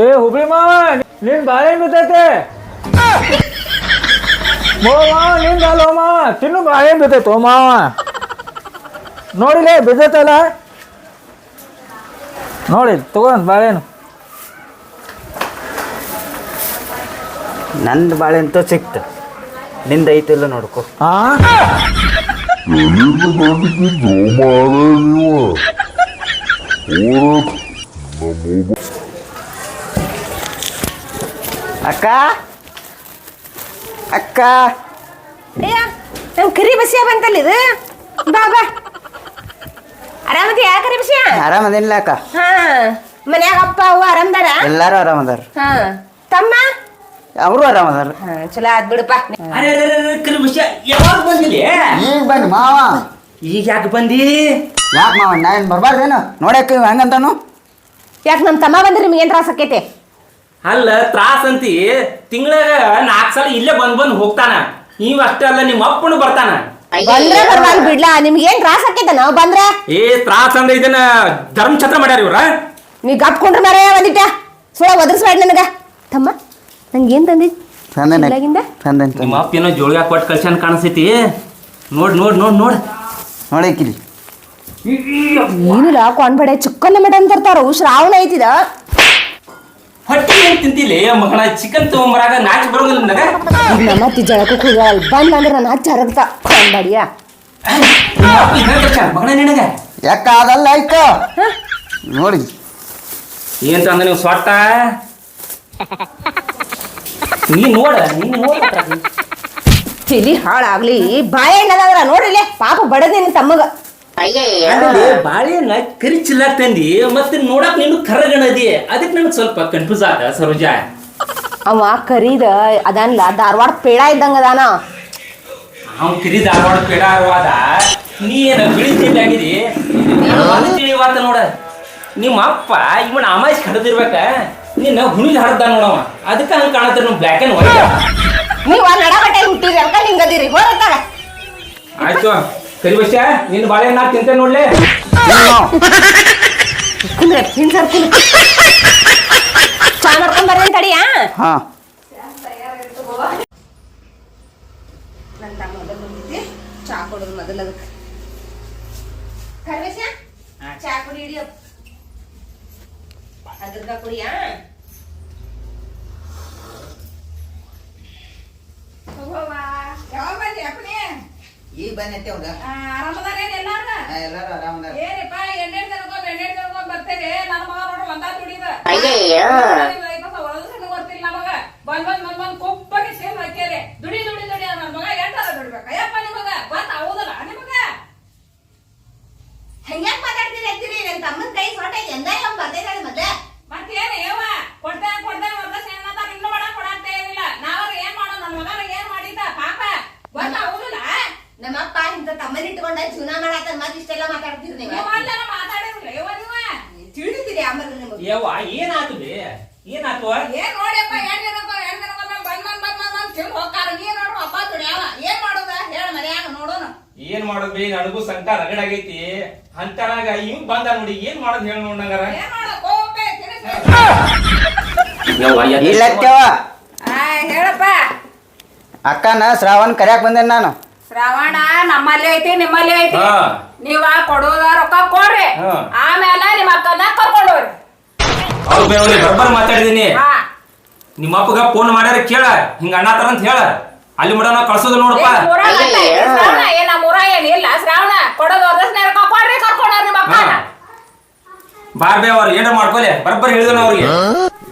ಏ ಹುಬ್ಳಿ ಮಾವ ನಿನ್ ಬಾಳೆಹಣ್ಣು ಬಿದ್ದೈತೆ ಮೋ ಮಾವ ನಿನ್ ಅಲ್ಲೋ ಮಾವ ತಿನ್ನು ಬಾಳೆಹಣ್ಣು ಬಿದ್ದೈತೆ ಓ ಮಾವ ನೋಡಿಲೇ ಬಿದ್ದೈತಲ್ಲ ನೋಡಿ ತಗೊಂಡ್ ಬಾಳೆಹಣ್ಣು ನಂದು ಬಾಳೆ ಅಂತೂ ಸಿಕ್ತು ನಿಂದ ಐತಿಲ್ಲ ನೋಡ್ಕೊ ನೀವು? ಅಕ್ಕ? ಅಕ್ಕ? ಅಯ್ಯ ನಮ್ ಕರಿ ಬಸ್ಸಿಯ ಬಂತಲ್ಲ ಇದು? ಬಾ ಬಾ. ಆರಾಮದಿ ಯಾ ಕರಿ ಬಸ್ಸಿಯ ಆರಾಮದೇನಿಲ್ಲ ಅಕ್ಕ. ಹಾ ಮನ್ಯಾಗ ಅಪ್ಪ ಅವ್ವ ಆರಾಮದಾರ? ಎಲ್ಲಾರು ಆರಾಮದಾರ. ಹಾ. ತಮ್ಮ? ಅವರು ಆರಾಮ ಅದಾರ ಚಲೋ ಆತ್ ಬಿಡಪ್ಪ. ಯಾವಾಗ ಬಂದಿಲ್ಲ ಈಗ ಬನ್ನಿ ಮಾವ. ಈಗ ಯಾಕೆ ಬಂದಿ? ಯಾಕೆ ಮಾವ ನಾನು ಬರ್ಬಾರ್ದೇನು? ನೋಡಕ್ಕೆ ಹಂಗಂತಾನು ಹೆಂಗಂತಾನು? ಯಾಕೆ ನಮ್ಮ ತಮ್ಮ ಬಂದ್ರೆ ನಿಮ್ಗೆ ಏನ್ ತ್ರಾಸ ಆಕೈತೆ? ಅಲ್ಲ ತ್ರಾಸ ಅಂತಿ. ತಿಂಗಳಾಗ ನಾಲ್ಕು ಸಲ ಇಲ್ಲೇ ಬಂದ್ ಬಂದ್ ಹೋಗ್ತಾನ. ನೀವ್ ಅಷ್ಟೇ ಅಲ್ಲ ನಿಮ್ಮ ಅಪ್ಪನು ಬರ್ತಾನ. ಬಂದ್ರೆ ಬರ್ವಾಲ್ ಬಿಡ್ಲಾ ನಿಮ್ಗೆ ಏನು ತ್ರಾಸ ಆಕೈತೆ? ನಾವು ಬಂದ್ರ? ಏ ತ್ರಾಸ ಅಂದ್ರೆ ಇದನ್ನ ಧರ್ಮಛತ್ರ ಮಾಡ್ಯಾರ ಇವ್ರ? ನೀ ಗಪ್ಕೊಂಡ್ರೆ ಮರೆ ಬಂದಿಟ್ಟ ಸುಳ ಒದರ್ಸ್ಬೇಡ ನನಗ. ತಮ್ಮ ನಂಗೆ ಏನು ತಂದಿ? ತಂದೇನೆ ಇಲ್ಲಾಗಿಂದ? ತಂದೇನೆ ನಿಮ್ಮ ಅಪ್ಪ ಏನೋ ಜೋಳಿಗೆ ಕೊಟ್ಟು ಕಳ್ಸನ್ ಕಾಣಿಸ್ತೈತಿ ನೋಡ್ ನೋಡ್ ನೋಡ್ ನೋಡ್. ಏನಿಲ್ಲ ಕೊಂಡ್ಬೇಡ ಚಿಕ್ಕನ್ನ ಮೇಡಮ್ ತರ್ತಾರ ಶ್ರಾವಣ ಐತಿದ. ಹೊಟ್ಟಿ ಏನ್ ತಿಂತಿಲ್ಲ ಮಗನ ಚಿಕನ್ ತಗೊಂಬರಾಗ ನಾಚಿ ಬರೋದಿಲ್ಲ ನನಗ? ಈಗ ನಮ್ಮ ಅತ್ತಿ ಜಳಕ್ಕೆ ಹೋಗಲ್ಲ ಬಂದ್ ಅಂದ್ರೆ ನನ್ನ ಹಚ್ಚ ಹರಗ್ತಾ. ಕೊಂಡ್ಬಡಿಯ ನಿಮ್ಮ ಅಪ್ಪ ಮಗನ ನಿನಗ? ಯಾಕ ಅದಲ್ಲ ಆಯ್ತು? ನೋಡಿ. ಏನ್ ತಂದ ನೀವು ಸೊಟ್ಟ ನೀ ನೋಡ ನೀನ್ ನೋಡ ತಿಳಿ ಹಾಳಾಗ್ಲಿ. ಬಾಯ ನೋಡ್ರಿಲೆ ಪಾಪ ಬಡದೇನಿ ತಮ್ಮಗ. ಬಾಳೆಹಣ್ಣ ಕರಿ ಚಿಲ್ಲಾಕ್ ತಂದಿ ಮತ್ತೆ ನೋಡಕ್ ನೀನು ಕರಗಣದಿ ಅದಕ್ಕೆ ನನಗೆ ಸ್ವಲ್ಪ ಕನ್ಫ್ಯೂಸ್ ಆದ ಸರೋಜಾ. ಅವ ಕರೀದ ಅದನ್ಲ ಧಾರವಾಡ ಪೇಡ ಇದ್ದಂಗ ಅದಾನ. ಅವ್ನ್ ಕಿರಿ ಧಾರವಾಡ ಪೇಡ ಅದ ನೀ ಏನ ತಿಳಿವಾತ ನೋಡ. ನಿಮ್ಮ ಅಪ್ಪ ಇವನ್ ಅಮಾಯಿಸ್ ಕಡ್ದಿರ್ಬೇಕ. ನಿನ್ನ ಹುಣಿದ ಹಡ್ದ ನೋಡವ ಅದಕ್ಕೆ ಹಂಗ ಕಾಣತ್ತೆ ನೀವು ಬ್ಲ್ಯಾಕ್ ಆ್ಯಂಡ್ ವೈಟ್ ನೀವು ಆ ನಡಬಟ್ಟೆ ಹುಟ್ಟಿರಿ ಅನ್ಕ ಹಿಂಗದಿರಿ ಹೊರತಾಗ ಆಯ್ತು ಕರಿ ಬಸ್ಸ ನಿನ್ನ ನಾ ತಿಂತೇನೆ ನೋಡ್ಲೆ. ಕುಂದ್ರೆ ಹಿಂಸರ್ ಕುಂದ್ರೆ. ಚಾ ಮಾಡ್ಕೊಂಡ್ ಬರ್ರಿ ತಡಿಯಾ ಹಾ. ನನ್ನ ತಮ್ಮ ಮೊದಲು ಬಂದಿದ್ದೆ ಚಾ ಕೊಡೋದು ಮೊದಲು ಅದಕ್ಕೆ. ಕರ್ವೇಶ ಚಾ ಕುಡಿ ಹಿಡಿಯೋ ಅದ್ರಗ ಕುಡಿಯಾ ಈಗ ಬಂದೈತೆ ಹೌದಾ ಆರಾಮದಾರೇನ್ ಎಲ್ಲಾರ? ಎಲ್ಲಾರು ಆರಾಮದಾರ. ಏನಪ್ಪ ಎಣ್ಣೆ ತರ್ಕೊಂಡ್ ಎಣ್ಣೆ ತರ್ಕೊಂಡ್ ಬರ್ತೇವೆ ನನ್ನ ಮಗ ನೋಡ್ರಿ ಒಂದ ತುಡಿದ ಗೊತ್ತಿಲ್ಲ ನಮಗ ಬಂದ್ ಬಂದ್ ಬಂದ್ ಬಂದ್ ಕೊಪ್ಪಗೆ ಸೇಮ್ ಹಾಕ್ಯಾರೆ. ದುಡಿ ದುಡಿ ದುಡಿ ನನ್ನ ಮಗ ಎಂಟಾರ ದುಡಿಬೇಕ? ಅಯ್ಯಪ್ಪ ನಿಮಗ ಗೊತ್ತ? ಹೌದಲ್ಲ ನಿಮಗ? ಹೆಂಗ್ಯಾಕ್ ಮಾತಾಡ್ತೀರಿ ಅಂತೀರಿ? ನನ್ನ ತಮ್ಮನ ಕೈ ಸೊಟ್ಟ ಎಂದ ಬರ್ತೈತಾಳೆ ಮೊದ್ಲ ಮತ್ತೇನ ಯವ್ವ. ಕೊಡ್ತೇನೆ ಕೊಡ್ತೇನೆ ವರದಕ್ಷಿಣೆ ಅನ್ನತಾರ ಇನ್ನು ಮಾಡ ಕೊಡಂತೇ ಇಲ್ಲ ನಾವ್ರ ಏನ್ ಮಾಡೋ ನನ್ನ ಮಗನ ಏನ್ ಮಾಡಿದ್ದ? ಪಾಪ. ಗೊತ್ತ ಹೌದಲ್ಲ ನಮ್ಮಪ್ಪ ಇಂತ ತಮ್ಮನ ಇಟ್ಕೊಂಡ ಜೀವನ ಮಾಡಾತ ಮತ್ ಇಷ್ಟೆಲ್ಲ ಮಾತಾಡ್ತೀರಿ ನೀವು? ತಿಳಿದಿರಿ ಆಮೇಲೆ ನಿಮಗೆ ಯವ್ವ ಏನಾತು ಬೇ? ಏನಾತು? ಏನ್ ನೋಡಿಯಪ್ಪ ಎರಡ್ ದಿನಕ್ಕೋ ಎರಡ್ ದಿನಕ್ಕೊಮ್ಮೆ ಬಂದ್ ಬಂದ್ ಬಂದ್ ಬಂದ್ ಬಂದ್ ತಿಂದ್ ಹೋಗ್ತಾರ. ನೀನ್ ನೋಡು ಅಪ್ಪ ಏನ್ ಮಾಡೋದ? ಹೇಳ ಮನ್ಯಾಗ ನೋಡೋಣ. ಏನ್ ಮಾಡೋದ್ ಬೇ? ನನಗೂ ಸಂಕಟ ರಗಡಾಗೈತಿ. ಅಂತನಾಗ ಇವ್ ಬಂದ ನೋಡಿ ಏನ್ ಮಾಡೋದ್ ಹೇಳ ನೋಡಂಗಾರ ಏನ್ ಇಲ್ಲತ್ತೇವ ಆ ಹೇಳಪ್ಪ. ಅಕ್ಕನ ಶ್ರಾವಣ್ ಕರ್ಯಾಕ್ ಬಂದೇನ್ ನಾನು. ಶ್ರಾವಣ ನಮ್ಮಲ್ಲಿ ಐತಿ ನಿಮ್ಮಲ್ಲಿ ಐತಿ. ಹಾ. ನೀವ ಕೊಡೋದ ರೊಕ್ಕ ಕೊಡ್ರಿ. ಹಾ. ಆಮೇಲೆ ನಿಮ್ಮ ಅಕ್ಕನ ಕರ್ಕೊಂಡು ಹೋಗ್ರಿ ಅವ್ರು ಬೇ ಅವ್ರಿಗೆ ಬರ್ಬರ್ ಮಾತಾಡಿದೀನಿ. ಹಾ. ನಿಮ್ಮ ಅಪ್ಪಗ ಫೋನ್ ಮಾಡ್ಯಾರ ಕೇಳ ಹಿಂಗ ಅಣ್ಣಾತರ ಅಂತ ಹೇಳ. ಅಲ್ಲಿ ಮಡ ನಾವು ಕಳ್ಸೋದು ನೋಡಪ್ಪ. ಊರಾಗ ಶ್ರಾವಣ. ಏನ್ ನಮ್ಮ ಊರಾಗ ಏನ್ ಇಲ್ಲ. ಶ್ರಾವಣ ಕೊಡೋದು ರೊಕ್ಕ ಕೊಡ್ರಿ ಕರ್ಕೊಂಡು ಹೋಗ್ರಿ ನಿಮ್ಮ ಅಕ್ಕನ. ಬೇ ಅವ್ರು ಏನಾರ ಮಾಡ್ಕೊಲೆ? ಬರ್ಬರ್ ಹೇಳಿದನ ಅವ್ರಿಗೆ.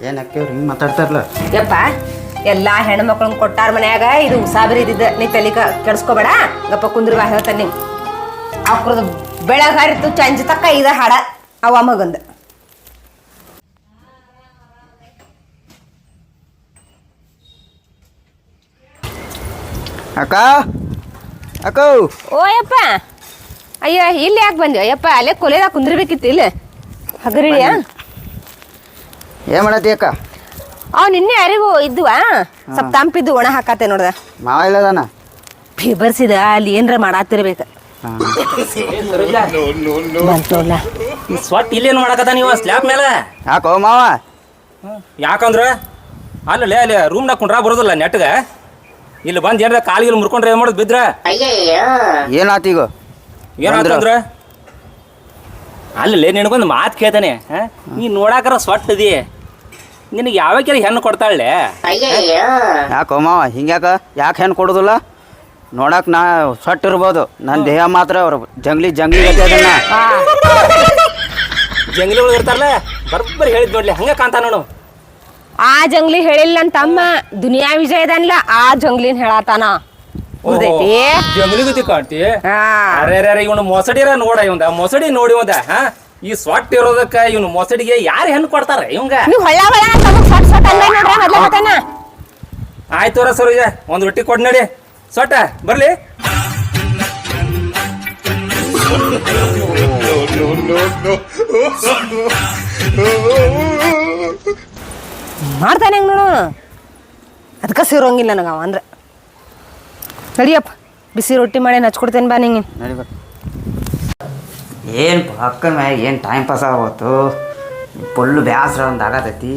ಏನ್ ಅಕ್ಕವ್ರು ಹಿಂಗ್ ಮಾತಾಡ್ತಾರಲ್ಲ? ಯಪ್ಪ ಎಲ್ಲಾ ಹೆಣ್ಮಕ್ಳನ್ನ ಕೊಟ್ಟಾರ ಮನ್ಯಾಗ ಇದು ಉಸಾಬರಿ ಇದ್ದಿದ್ದ. ನೀ ತಲೆ ಕೆಡ್ಸ್ಕೊಬೇಡ. ಗಪ್ಪ ಕುಂದ್ರವ ಹೇಳ್ತಾನೆ ನೀವು ಅವ್ರದ್ದು ಬೆಳಗಾರಿತ್ತು ಚಂಜ ತಕ್ಕ ಇದ ಹಾಡ ಅವ ಮಗಂದ. ಅಕ್ಕ? ಅಕ್ಕ? ಓ ಯಪ್ಪ. ಅಯ್ಯ ಇಲ್ಲಿ ಯಾಕೆ ಬಂದ್ಯೋ? ಯಪ್ಪ ಅಲ್ಲೇ ಕೊಲೆದಾಗ ಕುಂದ್ರಬೇಕಿತ್ತು ಇಲ್ಲಿ? ಹಗರಿಳಿಯ ಏನ್ ಮಾಡತ್ತಿ ಅಕ್ಕ? ಅವ್ ನಿನ್ನೆ ಯಾರಿಗೂ ಇದ್ವಾ ಸ್ವಲ್ಪ ತಂಪಿದ್ದು ಒಣ ಹಾಕತ್ತೆ ನೋಡ್ದ. ಮಾವ ಇಲ್ಲದಾನ ಫೀಬರ್ಸಿದ ಅಲ್ಲಿ ಏನ್ರ ಮಾಡಾತಿರ್ಬೇಕು. ಬಂತೋಲ್ಲ ಈ ಸ್ವಟ್ ಇಲ್ಲೇನು ಮಾಡಕತ್ತ ನೀವು? ಸ್ಲ್ಯಾಪ್ ಮೇಲೆ? ಯಾಕೋ ಮಾವ? ಯಾಕಂದ್ರ? ಅಲ್ಲೇ ಅಲ್ಲಿ ರೂಮ್ನಾಗ ಕುಂಡ್ರ ಬರೋದಿಲ್ಲ ನೆಟ್ಗ. ಇಲ್ಲಿ ಬಂದು ಏನ್ರ ಕಾಲಿಗೆ ಮುರ್ಕೊಂಡ್ರೆ ಏನು ಮಾಡೋದು ಬಿದ್ರ? ಏನಾತೀಗ ಏನಾಯ್ತಂದ್ರ ಅಲ್ಲೇ ನಿನಗೊಂದು ಮಾತು ಕೇಳ್ತಾನೆ ಹಾ? ನೀ ನೋಡಾಕರ ಸೊಟ್ಟ ಅದಿ. ನಿನಗೆ ಯಾವಾಗ ಹೆಣ್ಣು ಕೊಡ್ತಾಳೆ ಯಾಕೋ ಮಾವ ಹಿಂಗ್ಯಾಕ? ಯಾಕೆ ಹೆಣ್ಣು ಕೊಡೋದಿಲ್ಲ? ನೋಡಕ್ ನಾ ಸೊಟ್ಟ ಇರ್ಬೋದು. ನನ್ನ ದೇಹ ಮಾತ್ರ ಅವ್ರು ಜಂಗ್ಲಿ ಜಂಗ್ಲಿ ಗತಿ ಅದನ್ನ. ಜಂಗಲಿ ಒಳಗೆ ಇರ್ತಾರಲ್ಲ ಬರ್ಬರ್ ಹೇಳಿದ್ ನೋಡ್ಲಿ ಹಂಗ ಕಾಂತ ನೋಡು. ಆ ಜಂಗ್ಲಿ ಹೇಳಿಲ್ಲ ನನ್ನ ತಮ್ಮ ದುನಿಯಾ ವಿಜಯದನ್ಲ ಆ ಜಂಗ್ಲಿನ್ ಹೇಳತಾನ. ಹೌದೈತಿ ಜಂಗಲಿ ಗತಿ ಕಾಣ್ತಿ? ಹಾ. ಅರೆ ಅರೆ ಇವನು ಮೊಸಡಿರ ನೋಡ ಇವಂದ ಮೊಸಡಿ ನೋಡಿ ಇವಂದ ಹಾ? ಈ ಸೊಟ್ಟ ಇರೋದಕ್ಕ ಇವನು ಮೊಸಡಿಗೆ ಯಾರು ಹೆಣ್ಣು ಕೊಡ್ತಾರ ಇವಂಗ? ನೀವು ಹೊಳ್ಳ ಹೊಳ್ಳ ತಮಗ್ ಸೊಟ್ ಸೊಟ್ ಅಂದ ನೋಡ್ರ ಮೊದ್ಲ ಸರೋಜ ಒಂದು ರೊಟ್ಟಿ ಕೊಡ್ ನಡಿ. ಸೊಟ್ಟ ಬರ್ಲಿ. ಮಾಡ್ತಾನೆ ಹೆಂಗ್ ನೋಡು. ಅದಕ್ಕೆ ಸೇರೋಂಗಿಲ್ಲ ನನಗೆ ಅವ ಅಂದ್ರೆ. ನಡಿಯಪ್ಪ, ಬಿಸಿ ರೊಟ್ಟಿ ಮಾಡಿ ಹಚ್ಕೊಡ್ತೇನೆ ಬಾ ನಿಂಗೆ. ಏನು ಪಕ್ಕ ಮ್ಯಾಗ ಏನು ಟೈಮ್ ಪಾಸ್ ಆಗೋತು ಫುಲ್ಲು ಬ್ಯಾಸ್ರ ಒಂದು ಆಗತೈತಿ.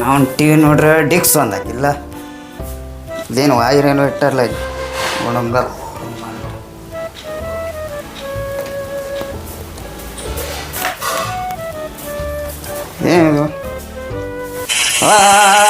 ನಾವು ಟಿ ವಿ ನೋಡ್ರೆ ಡಿಕ್ಸ್ ಒಂದು ಹಾಕಿಲ್ಲ. ಇದೇನು ಇಟ್ಟಾರಲ್ಲ ಇದು ಆ ಏನಿದು ಹಿಂಗೆ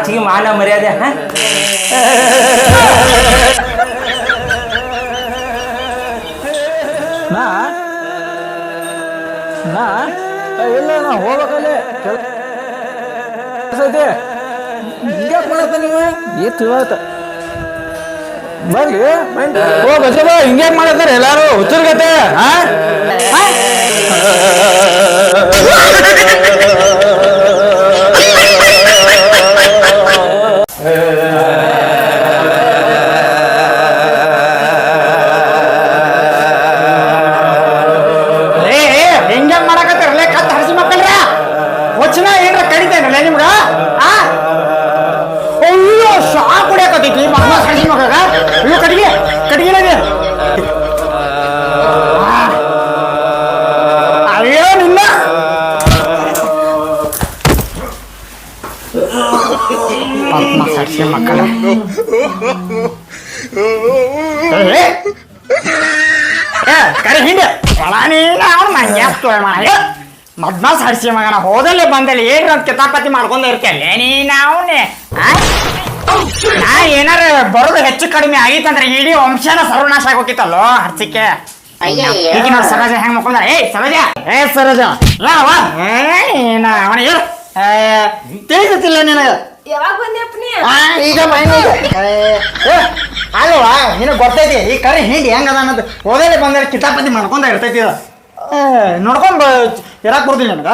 ನಾಚಿಗೆ ಮಾನ ಮರ್ಯಾದೆ ಹ? ನಾ? ನಾ? ಏ, ಇಲ್ಲ ನಾ ಹೋಗ್ಬೇಕಲ್ಲೇ. ಹಿಂಗ್ಯಾಕ್ ಮಾಡತ್ತ ನೀವು? ಏತ್ ಇವತ್ತ ಬರ್ಲಿ. ಓ ಬಸವ ಹಿಂಗ್ಯಾಕ್ ಮಾಡತ್ತಾರ ಎಲ್ಲಾರು? ಹುಚ್ಚರ್ಗತ್ತೆ ಹಾ. ವಚನ ಏನ್ರ ಕಡಿತೇನಲ್ಲ ನಿಮ್ಗ? ಅಯ್ಯೋ ಶಾ ಕುಡಿಯಕತ್ತೈತಿ ಮಕ್ಕಳ ಹರಿಸಿ ಮಕ್ಕಳ ಅಯ್ಯೋ ಕಡಿಗೆ ಕಡಿಗೆ ಅಯ್ಯೋ, ನಿನ್ನ. ಮಕ್ಕಳ. ಕರೆ ಹಿಂದೆ. ಅವ್ನು ಮಂಗ್ಯ ಮಾಡ. ಮದ್ಮಾಸ್ ಸರ್ಸಿ ಮಗನ ಹೋದಲ್ಲಿ ಬಂದಲ್ಲಿ ಏನ್ ಅಂತ ಕಿತಾಪತಿ ಮಾಡ್ಕೊಂಡು ಇರ್ತೇನೆ ನೀನು ಅವನೇ ನಾ ಏನಾರ ಬರೋದು ಹೆಚ್ಚು ಕಡಿಮೆ ಆಗಿತ್ತಂದ್ರೆ ಇಡೀ ವಂಶನ ಸರ್ವನಾಶ ಆಗೋಕಿತ್ತಲ್ಲೋ ಹರ್ಸಿಕೆ ಈಗ ನೋಡಿ ಸರೋಜ ಹೆಂಗ್ ಮಕ್ಕೊಂಡ ಏ ಸರೋಜ! ಏ ಸರೋಜ! ಯಾವ ಏನ ಅವನ ಏನು ತಿಳಿಸುತ್ತಿಲ್ಲ ನಿನಗೆ. ಯಾವಾಗ ಬಂದೆಪ್ಪ ನೀ ಆ, ಈಗ ಅಲ್ವಾ ನಿನಗೆ ಗೊತ್ತೈತಿ ಈ ಕರೆ ಹಿಂಡಿ ಹೆಂಗದ ಅನ್ನೋದು. ಹೋದಲ್ಲಿ ಬಂದ್ರೆ ಕಿತಾಪತಿ ಮಾಡ್ಕೊಂಡ ಇರ್ತೈತಿ ಇದು ನೋಡ್ಕೊಂಡ್ ನೋಡ ಬರ್ದಿಲ್ಲ ನನಗ.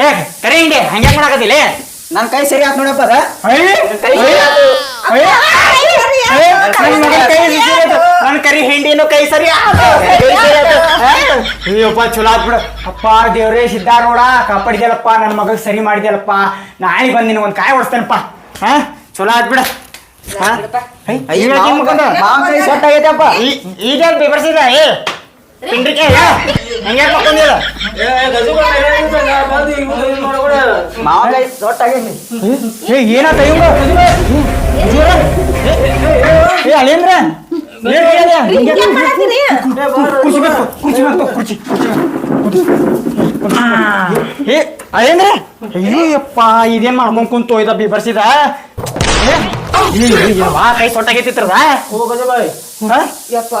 ಏ. ಕರಿ ಹಿಂಡಿ ಹಂಗೆ ನನ್ನ ಕೈ ಸರಿ ಆತ್ ನೋಡಪ್ಪ ಅದ. ನನ್ನ ಕರಿ ಹಿಂಡಿನು ಕೈ ಸರಿ ಅಯ್ಯಪ್ಪ ಚಲೋ ಆತ್ ಬಿಡು. ಅಪ್ಪ ದೇವ್ರೇ ಸಿದ್ದಾರೋಡ ಕಾಪಾಡಿದ್ಯಲ್ಲಪ್ಪ ನನ್ನ ಮಗ ಸರಿ ಮಾಡಿದ್ಯಲ್ಲಪ್ಪ. ನಾಳೆ ಬಂದು ನಿನಗೆ ಒಂದು ಕಾಯಿ ಹೊಡ್ಸ್ತೇನಪ್ಪ. ಹಾ ಚಲೋ ಆತ್ ಬಿಡ. ಈಗ ಬಿಬರ್ಸಿದ ಏ ಪಿಂಡ್ರಿಕೆ ಹಂಗೆ ಮಕ್ಕೊಂದಿಲ್ಲ ಮಾವ ಕೈ ದೊಡ್ಡಾಗೈತಿ ಏ ಏನಾತ ಇವಂಗ ಏ ಅಳೇಂದ್ರ ಏ ಅಳೇಂದ್ರ ಅಯ್ಯಪ್ಪ ಯಪ್ಪ ಇದೇನ್ ಮಾಡ್ಕೊಂಡ್ ಕುಂತು ಇದ? ಬಿಬರ್ಸಿದ ವಾ ಕೈ ಸೊಟ್ಟಾಗೈತಿತ್ರದ ಯಪ್ಪ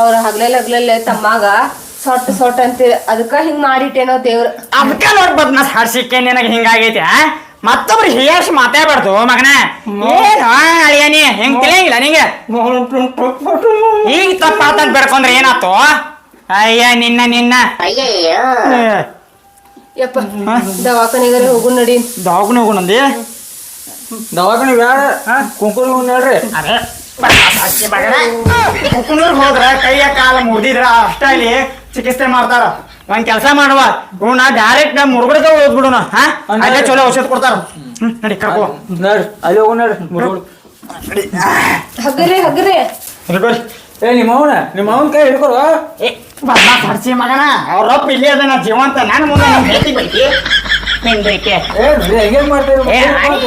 ಅವ್ರ ಹಗ್ಲೆಲ್ಲ ಹಗ್ಲೆಲ್ಲ ತಮ್ಮಾಗ. ಸೊಟ್ಟ ಸೊಟ್ಟ ಅಂತ ಅದಕ್ಕ ಹಿಂಗ್ ಮಾಡಿಟ್ಟೇನೋ ದೇವ್ರ. ಅದಕ್ಕೆ ನೋಡ್ಬೋದು ನಾ ಹರ್ಸಿಕ್ಕೆ ನಿನಗೆ ಹಿಂಗಾಗೈತಿ ಮತ್ತೊಬ್ರು ಹೇರ್ಸ್ ಮಾತಾಡ್ಬಾರ್ದು ಮಗನ. ಏನು ಅಳಿಯನಿ ಹೆಂಗ್ ತಿಳಿಯಂಗಿಲ್ಲ ನಿಂಗೆ? ಈಗ ತಪ್ಪಾತಂತ ಬೆಡ್ಕೊಂಡ್ರೆ ಏನಾತು ಅಯ್ಯ ನಿನ್ನ ನಿನ್ನ. ಅಯ್ಯಯ್ಯೋ. ಯಪ್ಪ ದವಾಖಾನೆಗಾರ ಹೋಗು ನಡಿ. ದವಾಖಾನೆ ಹೋಗೋಣಂದಿ ದವಾಖಾನೆ ಬೇಡ ಕುಂಕುಮ ನೋಡ್ರಿ ಅದೇ ಕುಕ್ಕುನೂರ್ ಹೋದ್ರ ಕೈಯ ಕಾಲ ಮುರಿದಿದ್ರ ಅಷ್ಟ ಇಲ್ಲಿ ಚಿಕಿತ್ಸೆ ಮಾಡ್ತಾರ. ಒಂದ್ ಕೆಲಸ ಮಾಡುವ. ಇವ್ನ ಡೈರೆಕ್ಟ್ ನಮ್ ಮುರುಗಡೆ ಹಾ? ಅಲ್ಲೇ ಚಲೋ ಔಷಧ ಕೊಡ್ತಾರ. ಹ್ಮ್ ನಡಿ ಕರ್ಕೋ. ನೋಡ್ರಿ. ಅಲ್ಲಿ ಹೋಗು ನೋಡ್ರಿ ಮುರುಗೋಡು ಹಗರೆ ಹಗರೆ ಹಿಡ್ಕೊರಿ. ಏ ನಿಮ್ಮ ಅವನ? ನಿಮ್ಮ ಅವನ ಕೈ ಹಿಡ್ಕೊರು ಏ ಬರ್ಮಾ ಖರ್ಚಿ ಮಗನ. ಅವ್ರ ಇಲ್ಲಿ ಇಲ್ಲೇ ಅದನ್ನ ಜೀವಂತ. ನಾನು ಮುಂದೆ ನಮ್ಮ ಬೈತಿ ನಿನ್ ಬೇಕೆ ಏ ನೋಡ್ರಿ ಹೆಂಗೆ ಮಾಡ್ತೀರಿ. ಏನ್ರಿ